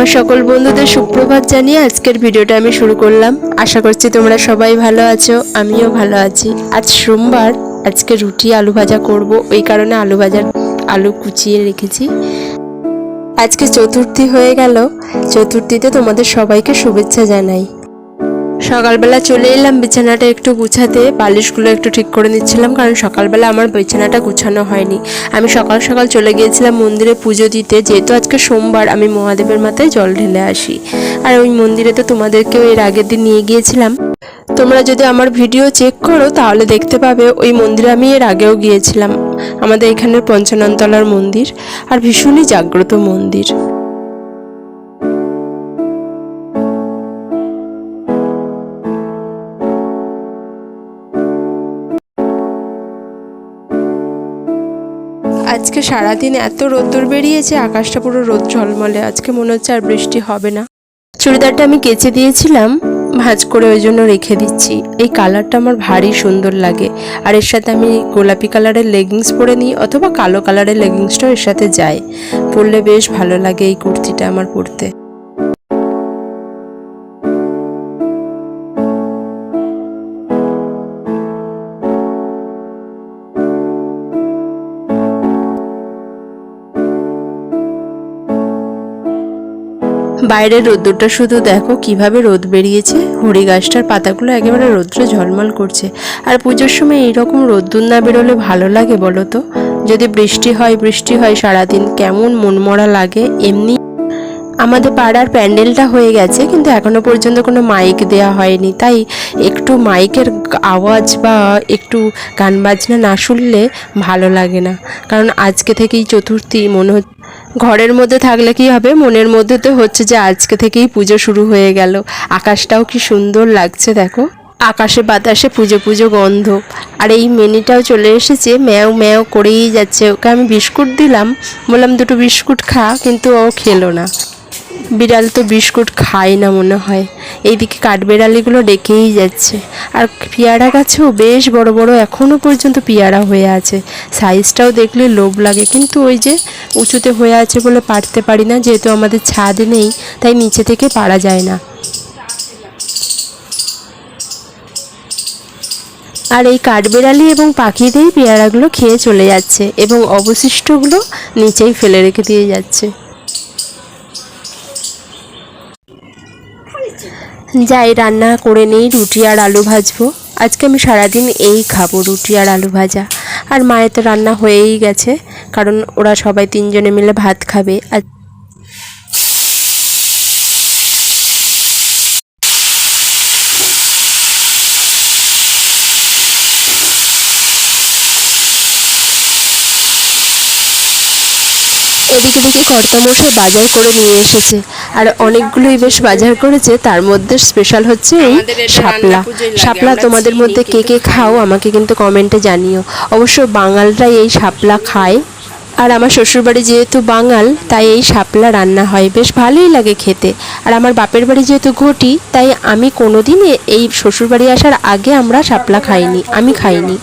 আমার সকল বন্ধুদের সুপ্রভাত জানিয়ে আজকের ভিডিওটা আমি শুরু করলাম। আশা করছি তোমরা সবাই ভালো আছো, আমিও ভালো আছি। আজ সোমবার, আজকে রুটি আলু ভাজা করব, ওই কারণে আলু ভাজার আলু কুচিয়ে রেখেছি। আজকে চতুর্থী হয়ে গেল, চতুর্থীতে তোমাদের সবাইকে শুভেচ্ছা জানাই। সকালবেলা চলে এলাম, বিছানাটা একটু গুছাতে। বালিশগুলো একটু ঠিক করে নিচ্ছিলাম, কারণ সকালবেলা আমার বিছানাটা গুছানো হয়নি। আমি সকাল সকাল চলে গিয়েছিলাম মন্দিরে পুজো দিতে। যেহেতু আজকে সোমবার, আমি মহাদেবের মাথায় জল ঢেলে আসি। আর ওই মন্দিরে তো তোমাদেরকেও এর আগের দিন নিয়ে গিয়েছিলাম। তোমরা যদি আমার ভিডিও চেক করো, তাহলে দেখতে পাবে ওই মন্দিরে আমি এর আগেও গিয়েছিলাম। আমাদের এখানের পঞ্চাননতলার মন্দির, আর ভীষণই জাগ্রত মন্দির। আজকে সারাদিন এত রোদ্দুর বেরিয়েছে, আকাশটা পুরো রোদ ঝলমলে। আজকে মনে হচ্ছে আর বৃষ্টি হবে না। চুড়িদারটা আমি কেচে দিয়েছিলাম, ভাঁজ করে ওই জন্য রেখে দিচ্ছি। এই কালারটা আমার ভারী সুন্দর লাগে। আর এর সাথে আমি গোলাপি কালারের লেগিংস পরে নিই, অথবা কালো কালারের লেগিংসটাও এর সাথে যায়। পরলে বেশ ভালো লাগে এই কুর্তিটা আমার পরতে। বাইরের রোদ্দুরটা শুধু দেখো কীভাবে রোদ বেরিয়েছে। হরি গাছটার পাতাগুলো একেবারে রৌদ্রে ঝলমল করছে। আর পুজোর সময় এইরকম রোদ্দুর না বেরোলে ভালো লাগে বলো তো? যদি বৃষ্টি হয় বৃষ্টি হয় সারাদিন, কেমন মনমরা লাগে এমনি। আমাদের পাড়ার প্যান্ডেলটা হয়ে গেছে, কিন্তু এখনও পর্যন্ত কোনো মাইক দেয়া হয়নি। তাই একটু মাইকের আওয়াজ বা একটু গান বাজনা না শুনলে ভালো লাগে না। কারণ আজকে থেকেই চতুর্থী, মনে হচ্ছে ঘরের মধ্যে থাকলে কি হবে? মনের মধ্যে তো হচ্ছে যে আজকে থেকেই পুজো শুরু হয়ে গেল। আকাশটাও কি সুন্দর লাগছে, দেখো। আকাশে বাতাসে পুজো পুজো গন্ধ। আর এই মেনিটাও চলে এসেছে, ম্যাও ম্যাও করেই যাচ্ছে। ওকে আমি বিস্কুট দিলাম। বললাম, দুটো বিস্কুট খা। কিন্তু ও খেলো না। বিড়াল তো বিস্কুট খায় না মনে হয়। এইদিকে কাঠবেড়ালিগুলো ডেকেই যাচ্ছে। আর পেয়ারা গাছেও বেশ বড় বড় এখনও পর্যন্ত পেয়ারা হয়ে আছে। সাইজটাও দেখলে লোভ লাগে, কিন্তু ওই যে উঁচুতে হয়ে আছে বলে পারতে পারি না, যেহেতু আমাদের ছাদ নেই, তাই নিচে থেকে পারা যায় না। আর এই কাঠবেড়ালি এবং পাখিতেই পেয়ারাগুলো খেয়ে চলে যাচ্ছে এবং অবশিষ্টগুলো নিচেই ফেলে রেখে দিয়ে যাচ্ছে। যাই, রান্না করে নেই, রুটি আর আলু ভাজবো। আজকে আমি সারাদিন এই খাব, রুটি আর আলু ভাজা। আর মায়ের তো রান্না হয়েই গেছে, কারণ ওরা সবাই তিনজনে মিলে ভাত খাবে। আর এদিকে দিকে কর্তামশাই বাজার করে নিয়ে এসেছে। আর অনেকগুলোই বেশ বাজার করেছে। তার মধ্যে স্পেশাল হচ্ছে এই শাপলা। শাপলা তোমাদের মধ্যে কে কে খাও আমাকে কিন্তু কমেন্টে জানিও। অবশ্য বাঙালরাই এই শাপলা খায়। আর আমার শ্বশুরবাড়ি যেহেতু বাঙাল তাই এই শাপলা রান্না হয়। বেশ ভালোই লাগে খেতে। আর আমার বাপের বাড়ি যেহেতু ঘটি তাই আমি কোনোদিন এই শ্বশুরবাড়ি আসার আগে আমরা শাপলা খাইনি আমি খাইনি।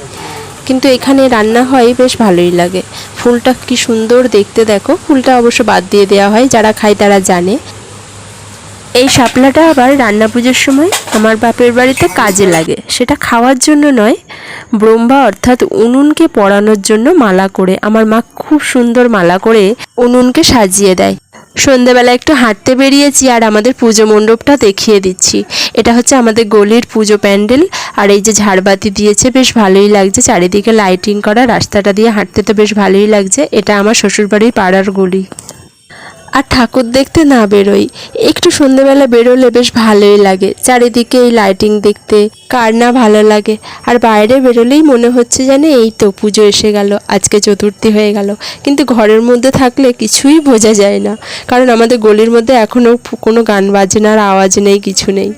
কিন্তু এখানে রান্না হয় বেশ ভালোই লাগে। ফুলটা কি সুন্দর দেখতে দেখো। ফুলটা অবশ্য বাদ দিয়ে দেওয়া হয়, যারা খায় তারা জানে। এই শাপলাটা আবার রান্না পুজোর সময় আমার বাপের বাড়িতে কাজে লাগে। সেটা খাওয়ার জন্য নয়, ব্রহ্মা অর্থাৎ উনুনকে পরানোর জন্য মালা করে। আমার মা খুব সুন্দর মালা করে উনুনকে সাজিয়ে দেয়। সন্ধেবেলা একটু হাঁটতে বেরিয়েছি আর আমাদের পুজো মণ্ডপটা দেখিয়ে দিচ্ছি। এটা হচ্ছে আমাদের গলির পুজো প্যান্ডেল। আর এই যে ঝাড়বাতি দিয়েছে, বেশ ভালোই লাগছে। চারিদিকে লাইটিং করা, রাস্তাটা দিয়ে হাঁটতে তো বেশ ভালোই লাগছে। এটা আমার শ্বশুরবাড়ির পাড়ার গলি। আর ঠাকুর দেখতে না বেরোই। একটু সন্ধেবেলা বেরোলে বেশ ভালোই লাগে, চারিদিকে এই লাইটিং দেখতে। কার না ভালো লাগে? আর বাইরে বেরোলেই মনে হচ্ছে যেন এই তো পুজো এসে গেল, আজকে চতুর্থী হয়ে গেল। কিন্তু ঘরের মধ্যে থাকলে কিছুই বোঝা যায় না, কারণ আমাদের গলির মধ্যে এখনও কোনো গান বাজনার আওয়াজ নেই, কিছু নেই।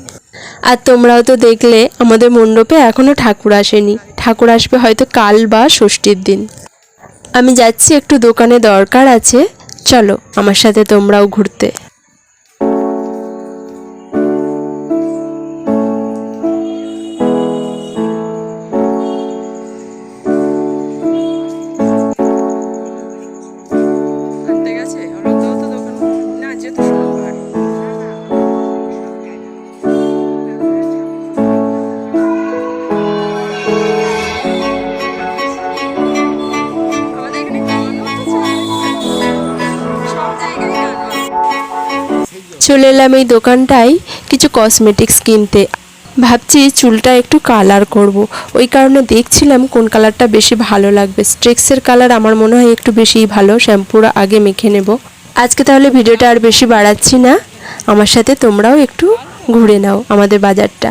আর তোমরাও তো দেখলে, আমাদের মণ্ডপে এখনও ঠাকুর আসেনি। ঠাকুর আসবে হয়তো কাল বা ষষ্ঠীর দিন। আমি যাচ্ছি, একটু দোকানে দরকার আছে। চলো আমার সাথে তোমরাও ঘুরতে। চলে এলাম এই দোকানটায় কিছু কসমেটিক্স কিনতে। ভাবছি চুলটা একটু কালার করব। ওই কারণে দেখছিলাম কোন কালারটা বেশি ভালো লাগবে। স্ট্রেক্সের কালার আমার মনে হয় একটু বেশিই ভালো। শ্যাম্পুর আগে মেখে নেব। আজকে তাহলে ভিডিওটা আর বেশি বাড়াচ্ছি না। আমার সাথে তোমরাও একটু ঘুরে নাও আমাদের বাজারটা।